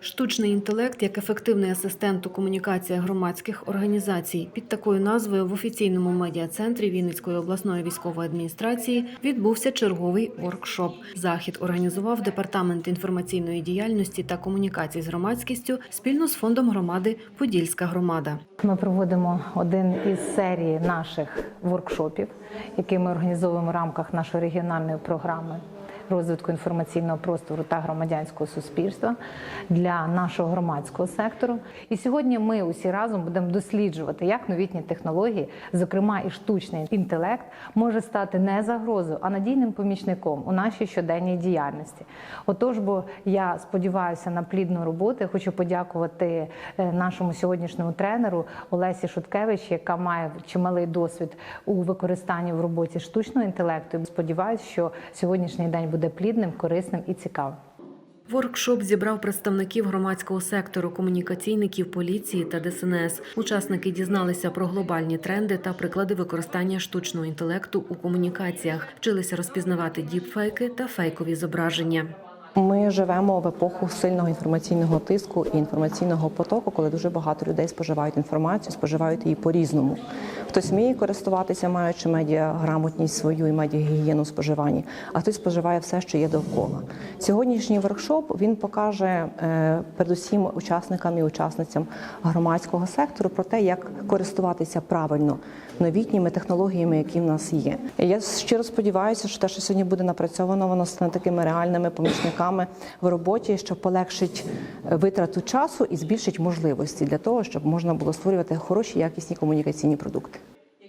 Штучний інтелект як ефективний асистент у комунікаціях громадських організацій під такою назвою в офіційному медіа-центрі Вінницької обласної військової адміністрації відбувся черговий воркшоп. Захід організував департамент інформаційної діяльності та комунікацій з громадськістю спільно з фондом громади Подільська громада. Ми проводимо один із серії наших воркшопів, які ми організовуємо в рамках нашої регіональної програми розвитку інформаційного простору та громадянського суспільства для нашого громадського сектору. І сьогодні ми усі разом будемо досліджувати, як новітні технології, зокрема і штучний інтелект, може стати не загрозою, а надійним помічником у нашій щоденній діяльності. Отож, бо я сподіваюся на плідну роботу. Хочу подякувати е, нашому сьогоднішньому тренеру Олесі Шуткевич, яка має чималий досвід у використанні в роботі штучного інтелекту. Сподіваюся, що сьогоднішній день буде плідним, корисним і цікавим. Воркшоп зібрав представників громадського сектору, комунікаційників, поліції та ДСНС. Учасники дізналися про глобальні тренди та приклади використання штучного інтелекту у комунікаціях, вчилися розпізнавати діпфейки та фейкові зображення. Ми живемо в епоху сильного інформаційного тиску і інформаційного потоку, коли дуже багато людей споживають інформацію, споживають її по-різному. Хтось вміє користуватися, маючи медіаграмотність свою і медіагігієну в споживанні, а хтось споживає все, що є довкола. Сьогоднішній воркшоп він покаже е, передусім учасникам і учасницям громадського сектору про те, як користуватися правильно новітніми технологіями, які в нас є. Я щиро сподіваюся, що те, що сьогодні буде напрацьовано, воно стане такими реальними помічниками в роботі, що полегшить е, витрату часу і збільшить можливості для того, щоб можна було створювати хороші якісні комунікаційні продукти.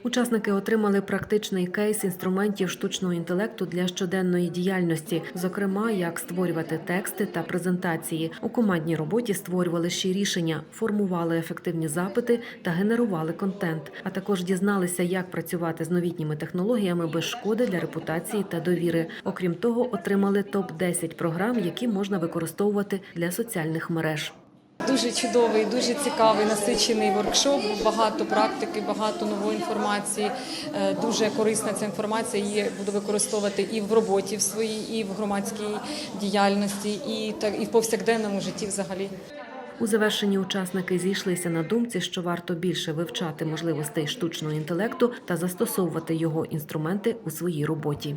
Учасники отримали практичний кейс інструментів штучного інтелекту для щоденної діяльності, зокрема, як створювати тексти та презентації. У командній роботі створювали ще рішення, формували ефективні запити та генерували контент. А також дізналися, як працювати з новітніми технологіями без шкоди для репутації та довіри. Окрім того, отримали топ 10 програм, які можна використовувати для соціальних мереж. Дуже чудовий, дуже цікавий, насичений воркшоп. Багато практики, багато нової інформації. Е, Дуже корисна ця інформація. Її буду використовувати і в роботі в своїй, і в громадській діяльності, і так і в повсякденному житті взагалі. У завершенні учасники зійшлися на думці, що варто більше вивчати можливостей штучного інтелекту та застосовувати його інструменти у своїй роботі.